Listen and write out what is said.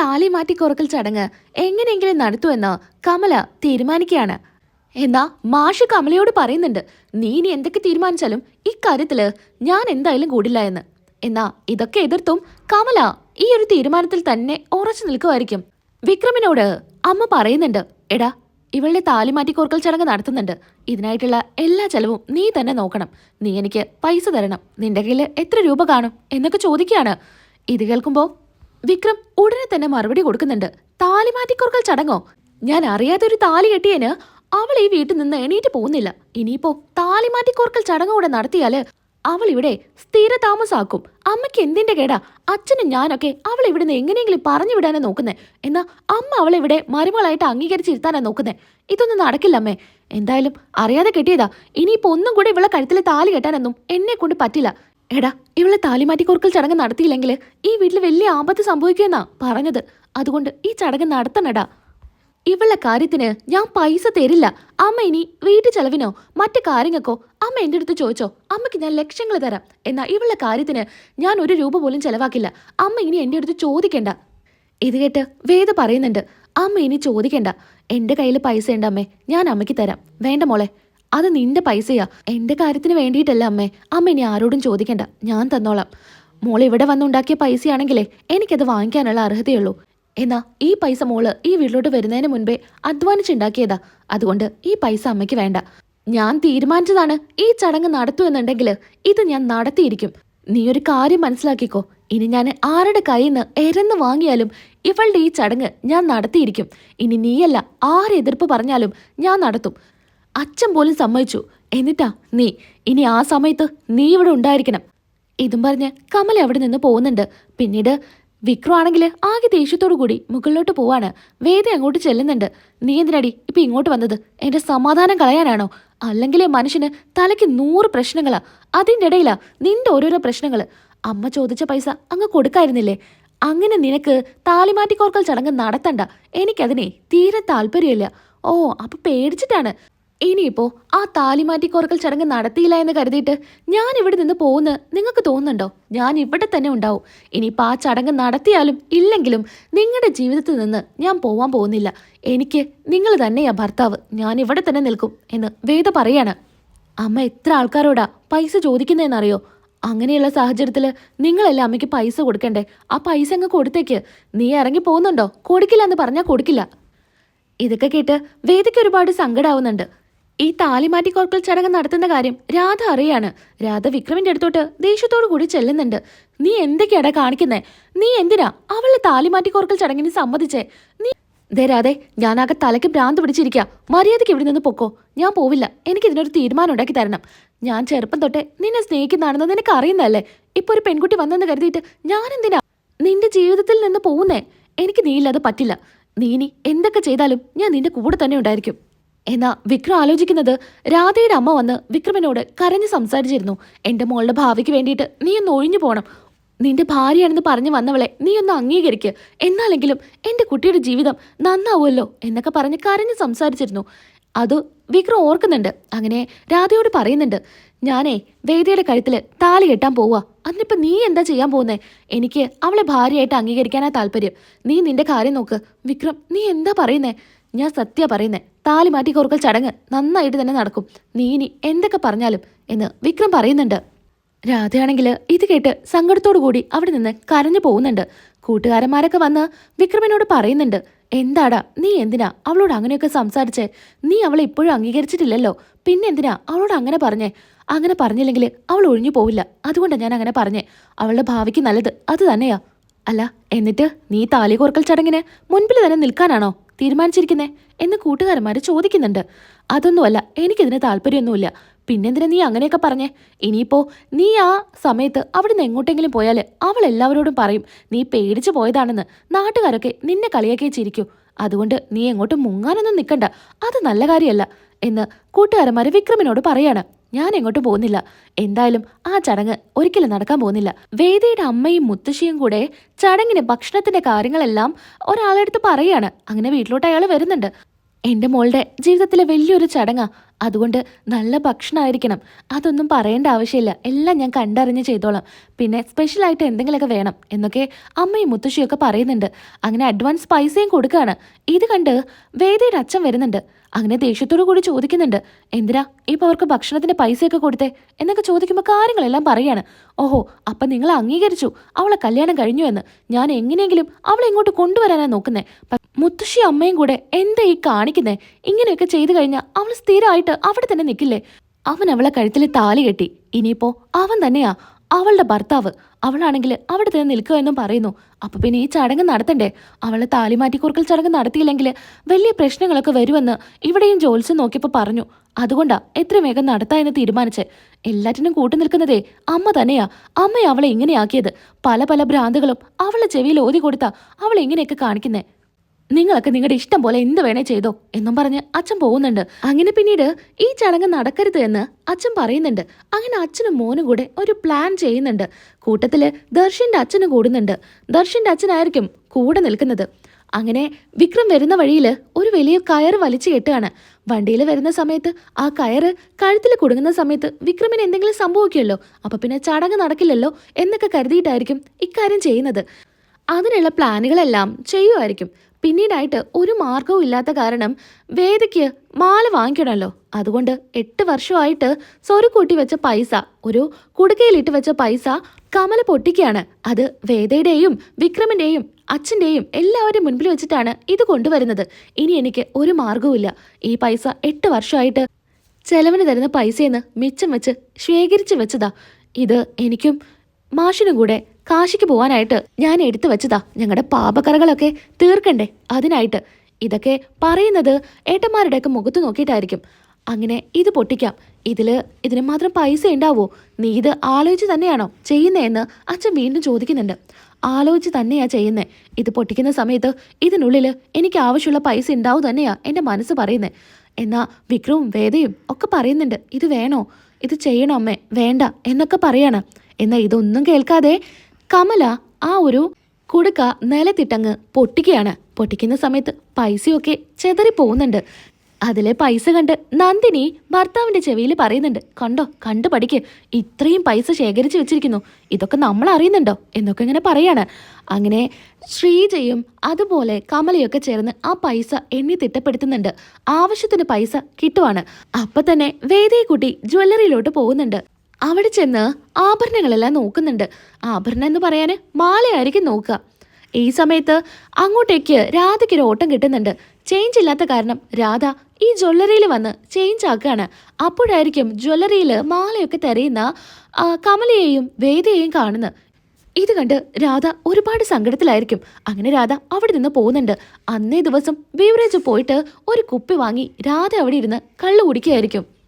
താലി മാറ്റി കുറക്കൽ ചടങ്ങ് എങ്ങനെയെങ്കിലും നടത്തുമെന്ന് കമല തീരുമാനിക്കുകയാണ്. എന്നാ മാഷ് കമലയോട് പറയുന്നുണ്ട് നീ ഇനി എന്തൊക്കെ തീരുമാനിച്ചാലും ഇക്കാര്യത്തിൽ ഞാൻ എന്തായാലും കൂടില്ല എന്ന്. എന്നാ ഇതൊക്കെ എതിർത്തും കമല ഈ ഒരു തീരുമാനത്തിൽ തന്നെ ഉറച്ചു നിൽക്കുമായിരിക്കും. വിക്രമിനോട് അമ്മ പറയുന്നുണ്ട് എടാ ഇവളുടെ താലി മാറ്റി കോർക്കൽ ചടങ്ങ് നടത്തുന്നുണ്ട്. ഇതിനായിട്ടുള്ള എല്ലാ ചെലവും നീ തന്നെ നോക്കണം. നീ എനിക്ക് പൈസ തരണം. നിന്റെ കയ്യിൽ എത്ര രൂപ കാണും? എന്നൊക്കെ ചോദിക്കുകയാണ്. ഇത് കേൾക്കുമ്പോൾ വിക്രം ഉടനെ തന്നെ മറുപടി കൊടുക്കുന്നുണ്ട്. താലി മാറ്റി ചടങ്ങോ? ഞാൻ അറിയാതെ ഒരു താലി കെട്ടിയന് അവൾ ഈ വീട്ടിൽ നിന്ന് എണീറ്റ് പോകുന്നില്ല. ഇനിയിപ്പോ താലി മാറ്റിക്കോർക്കൽ ചടങ്ങ് കൂടെ നടത്തിയാൽ അവൾ ഇവിടെ സ്ഥിര താമസാക്കും. അമ്മയ്ക്ക് എന്തിന്റെ കേടാ? അച്ഛനും ഞാനൊക്കെ അവൾ ഇവിടുന്ന് എങ്ങനെയെങ്കിലും പറഞ്ഞു വിടാനാ നോക്കുന്നേ. എന്നാ അമ്മ അവളെ ഇവിടെ മരുമകളായിട്ട് അംഗീകരിച്ചിരുത്താനാ നോക്കുന്നേ. ഇതൊന്നും നടക്കില്ല അമ്മേ. എന്തായാലും അറിയാതെ കെട്ടിയതാ. ഇനിയിപ്പോ ഒന്നും കൂടെ ഇവളെ കഴുത്തിലെ താലി കെട്ടാനൊന്നും എന്നെ കൊണ്ട് പറ്റില്ല. എടാ ഇവളെ താലിമാറ്റി കോർക്കൽ ചടങ്ങ് നടത്തിയില്ലെങ്കിൽ ഈ വീട്ടിൽ വലിയ ആപത്ത് സംഭവിക്കുമെന്നാ പറഞ്ഞത്. അതുകൊണ്ട് ഈ ചടങ്ങ് നടത്തണടാ. ഇവളെ കാര്യത്തിന് ഞാൻ പൈസ തരില്ല. അമ്മ ഇനി വീട്ടു ചെലവിനോ മറ്റു കാര്യങ്ങൾക്കോ അമ്മ എന്റെ അടുത്ത് ചോദിച്ചോ? അമ്മയ്ക്ക് ഞാൻ ലക്ഷങ്ങൾ തരാം. എന്നാ ഇവളെ കാര്യത്തിന് ഞാൻ ഒരു രൂപ പോലും ചെലവാക്കില്ല. അമ്മ ഇനി എന്റെ അടുത്ത് ചോദിക്കണ്ട. ഇത് കേട്ട് വേദ പറയുന്നുണ്ട്. അമ്മ ഇനി ചോദിക്കണ്ട. എന്റെ കയ്യിൽ പൈസ ഉണ്ട് അമ്മേ ഞാൻ അമ്മയ്ക്ക് തരാം. വേണ്ട മോളെ. അത് നിന്റെ പൈസയാ. എന്റെ കാര്യത്തിന് വേണ്ടിയിട്ടല്ല അമ്മേ. അമ്മ ഇനി ആരോടും ചോദിക്കണ്ട. ഞാൻ തന്നോളാം. മോൾ ഇവിടെ വന്നുണ്ടാക്കിയ പൈസയാണെങ്കിലേ എനിക്കത് വാങ്ങിക്കാനുള്ള അർഹതയുള്ളൂ. എന്നാ ഈ പൈസ മോൾ ഈ വീട്ടിലോട്ട് വരുന്നതിന് മുൻപേ അധ്വാനിച്ചുണ്ടാക്കിയതാ. അതുകൊണ്ട് ഈ പൈസ അമ്മയ്ക്ക് വേണ്ട. ഞാൻ തീരുമാനിച്ചതാണ് ഈ ചടങ്ങ് നടത്തുമെന്നുണ്ടെങ്കിൽ ഇത് ഞാൻ നടത്തിയിരിക്കും. നീ ഒരു കാര്യം മനസ്സിലാക്കിക്കോ. ഇനി ഞാൻ ആരുടെ കയ്യിൽ നിന്ന് എരന്ന് വാങ്ങിയാലും ഇവളുടെ ഈ ചടങ്ങ് ഞാൻ നടത്തിയിരിക്കും. ഇനി നീയല്ല ആരെതിർപ്പ് പറഞ്ഞാലും ഞാൻ നടത്തും. അച്ഛൻ പോലും സമ്മതിച്ചു. എന്നിട്ടാ നീ ഇനി ആ സമയത്ത് നീ ഇവിടെ ഉണ്ടായിരിക്കണം. ഇതും പറഞ്ഞ് കമൽ അവിടെ നിന്ന് പോകുന്നുണ്ട്. പിന്നീട് വിക്രം ആണെങ്കിൽ ആകെ ദേഷ്യത്തോടു കൂടി മുകളിലോട്ട് പോവാണ്. വേദ അങ്ങോട്ട് ചെല്ലുന്നുണ്ട്. നീ എന്തിനടി ഇപ്പൊ ഇങ്ങോട്ട് വന്നത്? എന്റെ സമാധാനം കളയാനാണോ? അല്ലെങ്കിലേ മനുഷ്യന് തലയ്ക്ക് നൂറ് പ്രശ്നങ്ങളാ. അതിന്റെ ഇടയിലാ നിന്റെ ഓരോരോ പ്രശ്നങ്ങൾ അമ്മ ചോദിച്ച പൈസ അങ്ങ് കൊടുക്കായിരുന്നില്ലേ? അങ്ങനെ നിനക്ക് താലിമാറ്റിക്കോർക്കൽ ചടങ്ങ് നടത്തണ്ട. എനിക്കതിനെ തീരെ താല്പര്യമില്ല. ഓ അപ്പൊ പേടിച്ചിട്ടാണ്. ഇനിയിപ്പോ ആ താലിമാറ്റി കോർക്കൽ ചടങ്ങ് നടത്തിയില്ല എന്ന് കരുതിയിട്ട് ഞാൻ ഇവിടെ നിന്ന് പോകുന്ന നിങ്ങൾക്ക് തോന്നുന്നുണ്ടോ? ഞാൻ ഇവിടെ തന്നെ ഉണ്ടാവും. ഇനിയിപ്പോൾ ആ ചടങ്ങ് നടത്തിയാലും ഇല്ലെങ്കിലും നിങ്ങളുടെ ജീവിതത്തിൽ നിന്ന് ഞാൻ പോവാൻ പോകുന്നില്ല. എനിക്ക് നിങ്ങൾ തന്നെയാ ഭർത്താവ്. ഞാൻ ഇവിടെ തന്നെ നിൽക്കും എന്ന് വേദ പറയാണ്. അമ്മ എത്ര ആൾക്കാരോടാ പൈസ ചോദിക്കുന്നതെന്നറിയോ അങ്ങനെയുള്ള സാഹചര്യത്തിൽ നിങ്ങളല്ലേ അമ്മയ്ക്ക് പൈസ കൊടുക്കണ്ടേ? ആ പൈസ അങ്ങ് കൊടുത്തേക്ക്. നീ ഇറങ്ങി പോകുന്നുണ്ടോ? കൊടുക്കില്ല എന്ന് പറഞ്ഞാൽ കൊടുക്കില്ല. ഇതൊക്കെ കേട്ട് വേദിക്ക് ഒരുപാട് സങ്കടാവുന്നുണ്ട്. ഈ താലിമാറ്റി കോർക്കൽ ചടങ്ങ് നടത്തുന്ന കാര്യം രാധ അറിയാണ്. രാധ വിക്രമിന്റെ അടുത്തോട്ട് ദേഷ്യത്തോടു കൂടി ചെല്ലുന്നുണ്ട്. നീ എന്തൊക്കെയാടാ കാണിക്കുന്നേ? നീ എന്തിനാ അവളുടെ താലിമാറ്റി കോർക്കൽ ചടങ്ങിന് സമ്മതിച്ചേ? നീ ദേ രാധേ ഞാനാകെ തലയ്ക്ക് ഭ്രാന്ത് പിടിച്ചിരിക്കുക മര്യാദയ്ക്ക് ഇവിടെ നിന്ന് പൊക്കോ. ഞാൻ പോവില്ല. എനിക്ക് ഇതിനൊരു തീരുമാനം ഉണ്ടാക്കി തരണം. ഞാൻ ചെറുപ്പം തൊട്ടേ നിന്നെ സ്നേഹിക്കുന്നതാണെന്ന് നിനക്ക് അറിയുന്നതല്ലേ? ഇപ്പൊ ഒരു പെൺകുട്ടി വന്നെന്ന് കരുതിയിട്ട് ഞാൻ എന്തിനാ നിന്റെ ജീവിതത്തിൽ നിന്ന് പോകുന്നേ എനിക്ക് നീ ഇല്ലാതെ പറ്റില്ല. നീ ഇനി എന്തൊക്കെ ചെയ്താലും ഞാൻ നിന്റെ കൂടെ തന്നെ ഉണ്ടായിരിക്കും. എന്നാ വിക്രം ആലോചിക്കുന്നത്? രാധയുടെ അമ്മ വന്ന് വിക്രമനോട് കരഞ്ഞ് സംസാരിച്ചിരുന്നു. എന്റെ മോളുടെ ഭാവിക്ക് വേണ്ടിയിട്ട് നീ ഒന്ന് ഒഴിഞ്ഞു പോണം. നിന്റെ ഭാര്യയാണെന്ന് പറഞ്ഞു വന്നവളെ നീ ഒന്ന് അംഗീകരിക്ക്. എന്നാലെങ്കിലും എന്റെ കുട്ടിയുടെ ജീവിതം നന്നാവുമല്ലോ എന്നൊക്കെ പറഞ്ഞ് കരഞ്ഞ് സംസാരിച്ചിരുന്നു. അത് വിക്രം ഓർക്കുന്നുണ്ട്. അങ്ങനെ രാധയോട് പറയുന്നുണ്ട്. ഞാനേ വേദിയുടെ കഴുത്തിൽ താലി കെട്ടാൻ പോവാ. അതിനിപ്പോ നീ എന്താ ചെയ്യാൻ പോകുന്നേ എനിക്ക് അവളെ ഭാര്യയായിട്ട് അംഗീകരിക്കാനാ താല്പര്യം. നീ നിന്റെ കാര്യം നോക്ക്. വിക്രം നീ എന്താ പറയുന്നേ? ഞാൻ സത്യ പറയുന്നേ താലി മാറ്റി കോർക്കൽ ചടങ്ങ് നന്നായിട്ട് തന്നെ നടക്കും. നീ ഇനി എന്തൊക്കെ പറഞ്ഞാലും എന്ന് വിക്രം പറയുന്നുണ്ട്. രാധയാണെങ്കിൽ ഇത് കേട്ട് സങ്കടത്തോടു കൂടി അവിടെ നിന്ന് കരഞ്ഞു പോകുന്നുണ്ട്. കൂട്ടുകാരന്മാരൊക്കെ വന്ന് വിക്രമിനോട് പറയുന്നുണ്ട് എന്താടാ നീ എന്തിനാ അവളോട് അങ്ങനെയൊക്കെ സംസാരിച്ചേ? നീ അവളെ ഇപ്പോഴും അംഗീകരിച്ചിട്ടില്ലല്ലോ. പിന്നെ എന്തിനാ അവളോട് അങ്ങനെ പറഞ്ഞേ? അങ്ങനെ പറഞ്ഞില്ലെങ്കിൽ അവൾ ഒഴിഞ്ഞു പോവില്ല. അതുകൊണ്ടാണ് ഞാൻ അങ്ങനെ പറഞ്ഞേ. അവളുടെ ഭാവിക്ക് നല്ലത് അത് തന്നെയാ. അല്ല എന്നിട്ട് നീ താലി കോർക്കൽ ചടങ്ങിന് മുൻപിൽ തന്നെ നിൽക്കാനാണോ? തീരുമാനിച്ചിരിക്കുന്നേ എന്ന് കൂട്ടുകാരന്മാര് ചോദിക്കുന്നുണ്ട്. അതൊന്നുമല്ല എനിക്കിതിന് താല്പര്യമൊന്നുമില്ല. പിന്നെന്തിനാ നീ അങ്ങനെയൊക്കെ പറഞ്ഞേ? ഇനിയിപ്പോ നീ ആ സമയത്ത് അവിടെ നിന്ന് എങ്ങോട്ടെങ്കിലും പോയാൽ അവൾ എല്ലാവരോടും പറയും നീ പേടിച്ചു പോയതാണെന്ന്. നാട്ടുകാരൊക്കെ നിന്നെ കളിയാക്കി ചിരിക്കൂ. അതുകൊണ്ട് നീ എങ്ങോട്ടും മുങ്ങാനൊന്നും നിൽക്കണ്ട അത് നല്ല കാര്യമല്ല എന്ന് കൂട്ടുകാരന്മാര് വിക്രമിനോട് പറയാണ്. ഞാൻ എങ്ങോട്ടും പോകുന്നില്ല. എന്തായാലും ആ ചടങ്ങ് ഒരിക്കലും നടക്കാൻ പോകുന്നില്ല. വേദിയുടെ അമ്മയും മുത്തശ്ശിയും കൂടെ ചടങ്ങിന് ഭക്ഷണത്തിന്റെ കാര്യങ്ങളെല്ലാം ഒരാളെടുത്ത് പറയാണ് അങ്ങനെ വീട്ടിലോട്ട് അയാൾ വരുന്നുണ്ട്. എന്റെ മോളുടെ ജീവിതത്തിലെ വലിയൊരു ചടങ്ങാ. അതുകൊണ്ട് നല്ല ഭക്ഷണമായിരിക്കണം അതൊന്നും പറയേണ്ട ആവശ്യമില്ല. എല്ലാം ഞാൻ കണ്ടറിഞ്ഞ് ചെയ്തോളാം. പിന്നെ സ്പെഷ്യലായിട്ട് എന്തെങ്കിലുമൊക്കെ വേണം എന്നൊക്കെ അമ്മയും മുത്തശ്ശിയൊക്കെ പറയുന്നുണ്ട്. അങ്ങനെ അഡ്വാൻസ് പൈസയും കൊടുക്കുകയാണ് ഇത് കണ്ട് വേദയുടെ അച്ഛൻ വരുന്നുണ്ട്. അങ്ങനെ ദേഷ്യത്തോടു കൂടി ചോദിക്കുന്നുണ്ട്. എന്തിനാ? ഇപ്പൊ അവർക്ക് ഭക്ഷണത്തിന്റെ പൈസയൊക്കെ കൊടുത്തേ? എന്നൊക്കെ ചോദിക്കുമ്പോൾ കാര്യങ്ങളെല്ലാം പറയാണ്. ഓഹോ അപ്പൊ നിങ്ങൾ അംഗീകരിച്ചു. അവളെ കല്യാണം കഴിഞ്ഞു എന്ന്. ഞാൻ എങ്ങനെയെങ്കിലും അവളെ ഇങ്ങോട്ട് കൊണ്ടുവരാനാ നോക്കുന്നേ? മുത്തശ്ശി അമ്മയും കൂടെ എന്താ ഈ കാണിക്കുന്നേ? ഇങ്ങനെയൊക്കെ ചെയ്തു കഴിഞ്ഞാൽ അവൾ സ്ഥിരമായിട്ട് അവിടെ തന്നെ നിൽക്കില്ലേ അവൻ അവളെ കഴുത്തിൽ താലി കെട്ടി. ഇനിയിപ്പോ അവൻ തന്നെയാ അവളുടെ ഭർത്താവ്. അവളാണെങ്കിൽ അവിടെ തന്നെ നിൽക്കുക എന്നും പറയുന്നു. അപ്പൊ പിന്നെ ഈ ചടങ്ങ് നടത്തണ്ടേ? അവളെ താലി താലിമാറ്റിക്കുറുക്കൽ ചടങ്ങ് നടത്തിയില്ലെങ്കിൽ വലിയ പ്രശ്നങ്ങളൊക്കെ വരുമെന്ന് ഇവിടെയും ജോത്സ്യം നോക്കിയപ്പോൾ പറഞ്ഞു. അതുകൊണ്ടാ എത്ര വേഗം നടത്താ എന്ന് തീരുമാനിച്ചേ. എല്ലാറ്റിനും കൂട്ടു നിൽക്കുന്നതേ അമ്മ തന്നെയാ. അമ്മയെ അവളെ ഇങ്ങനെയാക്കിയത്. പല പല ഭ്രാന്തുകളും അവളെ ചെവിയിൽ ഓതി കൊടുത്താ അവളെ ഇങ്ങനെയൊക്കെ കാണിക്കുന്നേ. നിങ്ങളൊക്കെ നിങ്ങളുടെ ഇഷ്ടം പോലെ എന്ത് വേണേ ചെയ്തോ എന്നും പറഞ്ഞ് അച്ഛൻ പോകുന്നുണ്ട്. അങ്ങനെ പിന്നീട് ഈ ചടങ്ങ് നടക്കരുത് എന്ന് അച്ഛൻ പറയുന്നുണ്ട്. അങ്ങനെ അച്ഛനും മോനും കൂടെ ഒരു പ്ലാൻ ചെയ്യുന്നുണ്ട്. കൂട്ടത്തിൽ ദർശന്റെ അച്ഛനും കൂടുന്നുണ്ട്. ദർശന്റെ അച്ഛനായിരിക്കും കൂടെ നിൽക്കുന്നത്. അങ്ങനെ വിക്രം വരുന്ന വഴിയിൽ ഒരു വലിയ കയർ വലിച്ചു കെട്ടുകയാണ്. വണ്ടിയിൽ വരുന്ന സമയത്ത് ആ കയർ കഴുത്തിൽ കുടുങ്ങുന്ന സമയത്ത് വിക്രമിന് എന്തെങ്കിലും സംഭവിക്കുമല്ലോ? അപ്പൊ പിന്നെ ചടങ്ങ് നടക്കില്ലല്ലോ എന്നൊക്കെ കരുതിയിട്ടായിരിക്കും ഇക്കാര്യം ചെയ്യുന്നത്. അതിനുള്ള പ്ലാനുകളെല്ലാം ചെയ്യുമായിരിക്കും പിന്നീടായിട്ട് ഒരു മാർഗവും ഇല്ലാത്ത കാരണം വേദയ്ക്ക് മാല വാങ്ങിക്കണമല്ലോ. അതുകൊണ്ട് എട്ട് വർഷമായിട്ട് സ്വരു കൂട്ടി വെച്ച പൈസ ഒരു കുടുക്കയിലിട്ട് വെച്ച പൈസ കമല പൊട്ടിക്കുകയാണ്. അത് വേദയുടെയും വിക്രമിന്റെയും അച്ഛന്റെയും എല്ലാവരും മുൻപിൽ വെച്ചിട്ടാണ് ഇത് കൊണ്ടുവരുന്നത്. ഇനി എനിക്ക് ഒരു മാർഗവുമില്ല ഈ പൈസ എട്ട് വർഷമായിട്ട് ചെലവിന് തരുന്ന പൈസയെന്ന് മിച്ചം വെച്ച് ശേഖരിച്ച് വെച്ചതാ. ഇത് എനിക്കും മാഷിനും കൂടെ കാശിക്ക് പോവാനായിട്ട് ഞാൻ എടുത്തു വെച്ചതാ. ഞങ്ങളുടെ പാപക്കറകളൊക്കെ തീർക്കണ്ടേ? അതിനായിട്ട്. ഇതൊക്കെ പറയുന്നത് ഏട്ടന്മാരുടെയൊക്കെ മുഖത്ത് നോക്കിയിട്ടായിരിക്കും. അങ്ങനെ ഇത് പൊട്ടിക്കാം. ഇതിൽ ഇതിന് മാത്രം പൈസ ഉണ്ടാവോ? നീ ഇത് ആലോചിച്ച് തന്നെയാണോ ചെയ്യുന്നതെന്ന് അച്ഛൻ വീണ്ടും ചോദിക്കുന്നുണ്ട്. ആലോചിച്ച് തന്നെയാ ചെയ്യുന്നേ. ഇത് പൊട്ടിക്കുന്ന സമയത്ത് ഇതിനുള്ളിൽ എനിക്ക് ആവശ്യമുള്ള പൈസ ഉണ്ടാവും തന്നെയാ എന്റെ മനസ്സ് പറയുന്നേ. എന്നാ വിക്രവും വേദയും ഒക്കെ പറയുന്നുണ്ട്. ഇത് വേണോ? ഇത് ചെയ്യണോ അമ്മേ? വേണ്ട എന്നൊക്കെ പറയാണ്. എന്നാൽ ഇതൊന്നും കേൾക്കാതെ കമല ആ ഒരു കുടുക്ക നിലത്തിട്ടങ്ങ് പൊട്ടിക്കുകയാണ്. പൊട്ടിക്കുന്ന സമയത്ത് പൈസയൊക്കെ ചെതറി പോകുന്നുണ്ട്. അതിലെ പൈസ കണ്ട് നന്ദിനി ഭർത്താവിന്റെ ചെവിയിൽ പറയുന്നുണ്ട് കണ്ടോ കണ്ടു പഠിക്ക്. ഇത്രയും പൈസ ശേഖരിച്ചു വെച്ചിരിക്കുന്നു. ഇതൊക്കെ നമ്മൾ അറിയുന്നുണ്ടോ എന്നൊക്കെ ഇങ്ങനെ പറയാണ്. അങ്ങനെ ശ്രീജയും അതുപോലെ കമലയൊക്കെ ചേർന്ന് ആ പൈസ എണ്ണി തിട്ടപ്പെടുത്തുന്നുണ്ട്. ആവശ്യത്തിന് പൈസ കിട്ടുവാണ്. അപ്പൊ തന്നെ വേദിയെ കൂട്ടി ജ്വല്ലറിയിലോട്ട് പോകുന്നുണ്ട്. അവിടെ ചെന്ന് ആഭരണങ്ങളെല്ലാം നോക്കുന്നുണ്ട്. ആഭരണം എന്ന് പറയാന് മാലയായിരിക്കും നോക്കുക. ഈ സമയത്ത് അങ്ങോട്ടേക്ക് രാധയ്ക്ക് ഒരു ഓട്ടം കിട്ടുന്നുണ്ട്. ചേഞ്ച് ഇല്ലാത്ത കാരണം രാധ ഈ ജ്വല്ലറിയിൽ വന്ന് ചേഞ്ച് ആക്കുകയാണ്. അപ്പോഴായിരിക്കും ജ്വല്ലറിയിൽ മാലയൊക്കെ തിരയുന്ന കമലയെയും വേദയെയും കാണുന്നത്. ഇത് കണ്ട് രാധ ഒരുപാട് സങ്കടത്തിലായിരിക്കും. അങ്ങനെ രാധ അവിടെ നിന്ന് പോകുന്നുണ്ട്. അന്നേ ദിവസം ബീവറേജ് പോയിട്ട് ഒരു കുപ്പി വാങ്ങി രാധ അവിടെ ഇരുന്ന് കള്ളു കുടിക്കുകയായിരിക്കും.